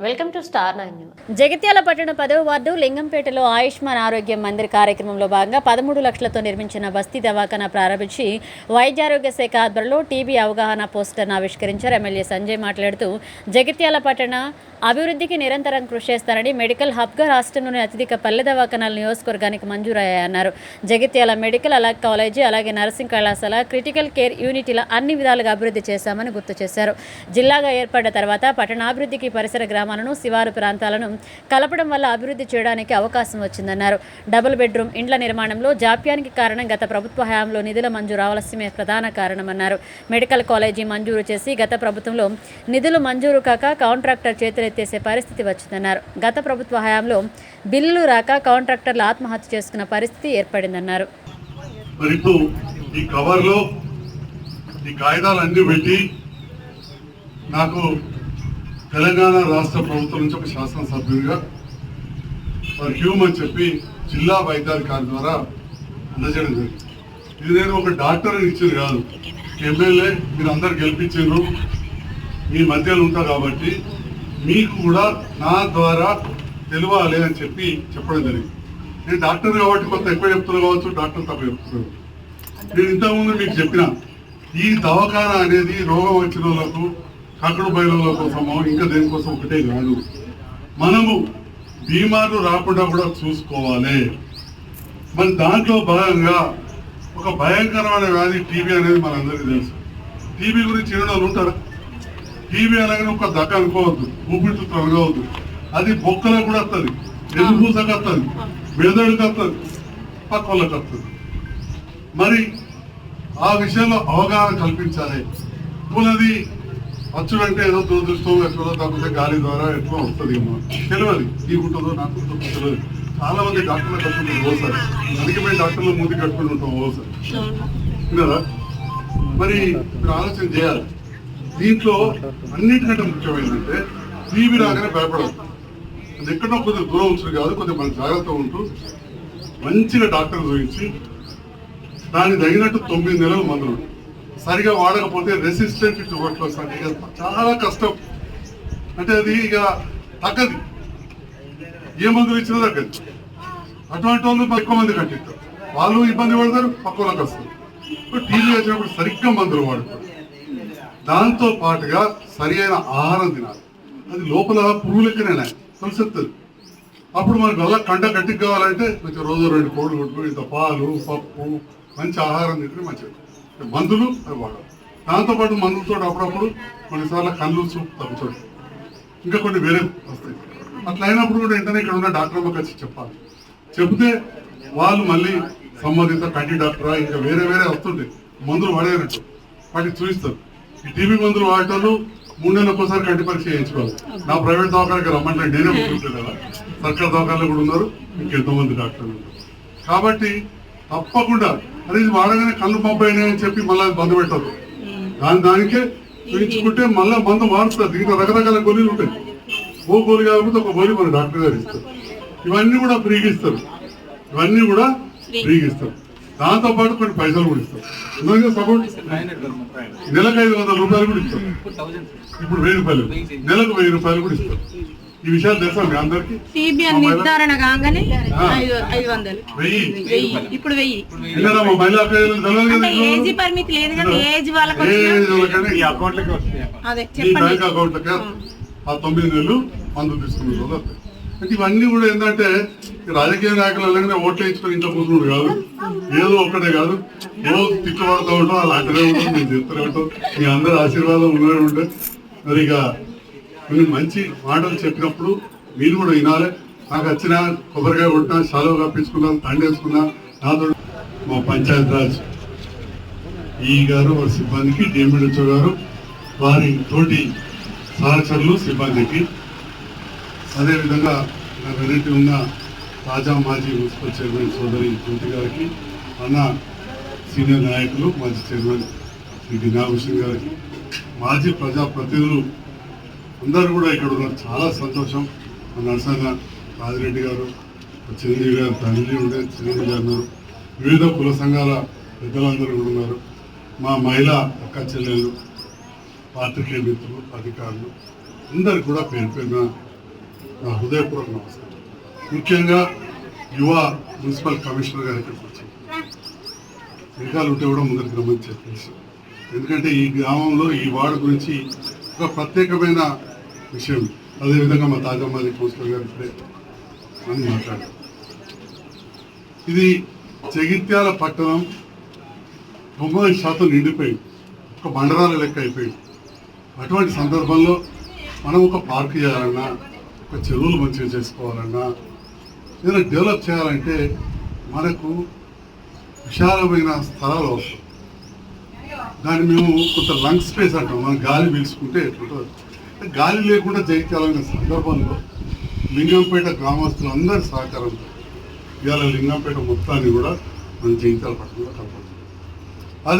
Welcome to star nine Jagtial పట్టణ పదవ ward లింగంపేటలో Ayushman ఆరోగ్య మందిర్ కార్యక్రమంలో భాగంగా పదమూడు లక్షలతో నిర్మించిన బస్తీ దవాఖానా ప్రారంభించి వైద్యారోగ్య శాఖ ఆధ్వర్యంలో టీబీ అవగాహన పోస్టర్ను ఆవిష్కరించారు ఎమ్మెల్యే సంజయ్ మాట్లాడుతూ జగిత్యాల పట్టణ అభివృద్ధికి నిరంతరం కృషి చేస్తారని మెడికల్ హబ్గా రాష్ట్రంలోని అత్యధిక పల్లె దవాఖానాల నియోజకవర్గానికి మంజూరయ్యాయన్నారు జగిత్యాల మెడికల్ అలాగే కాలేజీ అలాగే నర్సింగ్ కళాశాల క్రిటికల్ కేర్ యూనిట్ల అన్ని విధాలుగా అభివృద్ధి చేశామని గుర్తు చేశారు. జిల్లాగా ఏర్పడ్డ తర్వాత పట్టణాభివృద్ధికి పరిసర గ్రామ గ్రామాలను శివారు ప్రాంతాలను కలపడం వల్ల అభివృద్ధి చేయడానికి అవకాశం వచ్చిందన్నారు. డబుల్ బెడ్రూమ్ ఇండ్ల నిర్మాణంలో జాప్యానికి కారణం గత ప్రభుత్వ హయాంలో నిధుల మంజూరు ఆలస్యమే ప్రధాన కారణమన్నారు. మెడికల్ కాలేజీ మంజూరు చేసి గత ప్రభుత్వంలో నిధులు మంజూరు కాక కాంట్రాక్టర్ చేతులెత్తేసే పరిస్థితి వచ్చిందన్నారు. గత ప్రభుత్వ హయాంలో బిల్లులు రాక కాంట్రాక్టర్లు ఆత్మహత్య చేసుకున్న పరిస్థితి ఏర్పడిందన్నారు. ఈ కవర్లో ఈ కాగితాలు పెట్టి నాకు తెలంగాణ రాష్ట్ర ప్రభుత్వం నుంచి ఒక శాసనసభ్యుడిగా వారి హ్యూమ్ అని చెప్పి జిల్లా వైద్యాధికారి ద్వారా అందజేయడం జరిగింది. ఇది నేను ఒక డాక్టర్ ఇచ్చింది కాదు. ఎమ్మెల్యే మీరు అందరు గెలిపించారు మీ మధ్యలో ఉంటారు కాబట్టి మీకు కూడా నా ద్వారా తెలియాలి అని చెప్పి చెప్పడం జరిగింది. నేను డాక్టర్ కాబట్టి కొంత ఎక్కువ చెప్తున్నా కావచ్చు డాక్టర్ తప్ప చెప్తున్నాను నేను ఇంతకుముందు మీకు చెప్పిన ఈ దవాఖాన అనేది రోగం వచ్చిన వాళ్ళకు కక్కడు బయలుల కోసమో ఇంకా దేనికోసం ఒకటే కాదు. మనము బీమార్లు రాకుండా కూడా చూసుకోవాలి. మరి దాంట్లో భాగంగా ఒక భయంకరమైన వ్యాధి టీబీ అనేది మనందరికీ తెలుసు. టీబీ గురించి ఎన్నో ఉంటారు? టీబీ అనగానే ఒక దక్క అనుకోవద్దు ఊపిరితిత్తులు అనుకోవద్దు అది బొక్కలకు కూడా వస్తుంది ఎదుపూసకు వస్తుంది మెదడుకి వస్తుంది పక్క వాళ్ళకి వస్తుంది. మరి ఆ విషయంలో అవగాహన కల్పించాలి. పూలది అచ్చుడంటే ఏదో దురదృష్టం ఎక్కడో తప్పితే గాలి ద్వారా ఎట్లా వస్తుంది ఏమో తెలియదు నీకుంటుందో నాకు తెలియదు చాలా మంది డాక్టర్లు కట్టుకుంటారు ఓసారి అందుకే మేము డాక్టర్లు ముందు కట్టుకుని ఉంటాం ఓసారి విన్నారా? మరి మీరు ఆలోచన చేయాలి. దీంట్లో అన్నిటికంటే ముఖ్యమైనదంటే టీవీ రాగానే భయపడదు. అది ఎక్కడో కొద్దిగా దూరం ఉంచుడు కాదు కొద్దిగా మన జాగ్రత్త ఉంటూ మంచిగా డాక్టర్ చూపించి దానికి తగినట్టు తొమ్మిది నెలలు మందులు. సరిగా వాడకపోతే రెసిస్టెంట్ ట్యూబర్క్లోస్ అంటే ఇక చాలా కష్టం. అంటే అది ఇక తగ్గది. ఏ మందులు ఇచ్చినా తగ్గదు. అటువంటి వాళ్ళు ఎక్కువ మంది కట్టిస్తారు వాళ్ళు ఇబ్బంది పడతారు పక్క వాళ్ళకి వస్తారు. ఇప్పుడు టీవీ వచ్చినప్పుడు సరిగ్గా మందులు వాడుతారు దాంతో పాటుగా సరి అయిన ఆహారం తినాలి. అది లోపల పురుగు లెక్కనే అప్పుడు మనకు వల్ల కంట గట్టికి కావాలంటే కొంచెం రోజు రెండు కోళ్ళు కొట్టుకుని ఇంత పాలు పప్పు మంచి ఆహారం తింటే మంచిది. మందులు అవి వాడాలి దాంతోపాటు మందులతో అప్పుడప్పుడు కొన్నిసార్లు కళ్ళు చూపు తగ్గుతాడు ఇంకా కొన్ని వేరే వస్తాయి. అట్లా అయినప్పుడు కూడా వెంటనే ఇక్కడ ఉన్న డాక్టర్ వచ్చి చెప్పాలి. చెబితే వాళ్ళు మళ్ళీ సంబంధిత కంటి డాక్టరా ఇంకా వేరే వేరే వస్తుంటాయి. మందులు వాడేనట్టు. వాటికి చూపిస్తారు. ఈ టీబీ మందులు వాడేటోళ్ళు మూడు నెలలకు ఒకసారి కంటి పరీక్ష చేయించుకోవాలి. నా ప్రైవేట్ దవాఖానకి రమ్మంటే నేనే ఉంటుంటాను కదా. సర్కార్ దవాఖానలో కూడా ఉన్నారు. ఇంకెంతో మంది డాక్టర్లు ఉన్నారు. కాబట్టి తప్పకుండా. అదే ఇది వాడగానే కళ్ళు పంపాయని అని చెప్పి మళ్ళీ బంద్ పెట్టదు. దాని దానికే చూపించుకుంటే మళ్ళీ మందు మారుస్తారు దీంట్లో రకరకాల గోళీలు ఉంటాయి. ఓ గోళీ కాకపోతే ఒక గోళీ మన డాక్టర్ గారు ఇస్తారు. ఇవన్నీ కూడా ఫ్రీగా ఇస్తారు. ఇవన్నీ కూడా ఫ్రీగా ఇస్తారు. దాంతో పాటు కొన్ని పైసలు కూడా ఇస్తారు. ఎందుకంటే సపోర్ట్? నెలకు ఐదు వందల రూపాయలు కూడా ఇస్తారు. ఇప్పుడు వెయ్యి రూపాయలు. నెలకు వెయ్యి రూపాయలు కూడా ఇస్తారు. ఈ విషయాలు తెలుసా మీ అందరికి? టీబీ అని నిర్ధారణ కాగానే ఐదు వందలు. వెయ్యి. ఇప్పుడు వెయ్యి. అంటే కదా ఏజ్? పరిమితి లేదు కానీ ఏజ్ వాళ్ళకి అదే చెప్పండి. ఆ. తొమ్మిది నెలలు మందు తీసుకునే రోజులు వస్తాయి అంటే ఇవన్నీ కూడా ఏంటంటే రాజకీయ నాయకులు అలాగే ఓట్లు వేయించుకొని ఇంట్లో కూర్చున్నాడు కాదు. ఏదో ఒక్కటే కాదు. ఏదో తిట్టుబడుతూ ఉంటాం అలాంటిదే ఉంటాం నేను చెప్తూనే ఉంటాం. మీ అందరి ఆశీర్వాదం ఉన్నదే ఉంటే. మరి ఇక కొన్ని మంచి మాటలు చెప్పినప్పుడు మీరు కూడా వినాలి. నాకు వచ్చిన కొబ్బరికాయ కొట్టినా సెలవు కప్పించుకున్నా తండేసుకున్నా నాతో మా పంచాయత్ రాజ్ ఈ గారు వారి సిబ్బందికి డిఎండిహెచ్ఓ గారు వారి తోటి సహచరులు సిబ్బందికి. అదేవిధంగా నా వెనక్కి ఉన్న తాజా మాజీ మున్సిపల్ చైర్మన్ సోదరి జ్యోతి గారికి అన్న సీనియర్ నాయకులు మాజీ చైర్మన్ శ్రీ దినాభూషణ్ గారికి మాజీ ప్రజాప్రతినిధులు అందరూ కూడా ఇక్కడ ఉన్నారు. చాలా సంతోషం. మా నరసన్న రాజిరెడ్డి గారు చిరంజీవి గారు తల్లి ఉండే చిరంజీవి గారు ఉన్నారు. వివిధ కుల సంఘాల పెద్దలందరూ కూడా ఉన్నారు. మా మహిళా అక్క చెల్లెళ్ళు పాత్రికేయ మిత్రులు అధికారులు అందరు కూడా పేరు పేరున నా హృదయపూర్వక నమస్కారం. ముఖ్యంగా యువ మున్సిపల్ కమిషనర్ గారు ఇక్కడికి వచ్చింది వెనకాల ఉంటే కూడా ముందరికి రమ్మని చెప్పేసి ఎందుకంటే ఈ గ్రామంలో ఈ వార్డు గురించి ఒక ప్రత్యేకమైన విషయం. అదేవిధంగా మా తాజామాది కౌన్సిలర్ గారు ఇప్పుడే అని మాట్లాడారు. ఇది జగిత్యాల పట్టణం తొంభై శాతం నిండిపోయింది. ఒక మండలాల లెక్క అయిపోయింది. అటువంటి సందర్భంలో మనం ఒక పార్క్ చేయాలన్నా ఒక చెరువులు మంచిగా చేసుకోవాలన్నా ఏదైనా డెవలప్ చేయాలంటే మనకు విశాలమైన స్థలాలు అవసరం. దాన్ని మేము కొంత లంగ్ స్పేస్ అంటాం. మనం గాలి పీల్చుకుంటే ఎట్లుంటుంది గాలి లేకుండా జయించాలనే సందర్భంలో లింగంపేట గ్రామస్తులు అందరి సహకారంతో ఇవాళ లింగంపేట మొత్తాన్ని కూడా మన జైత్యాల పట్టణంలో కలపడం అదే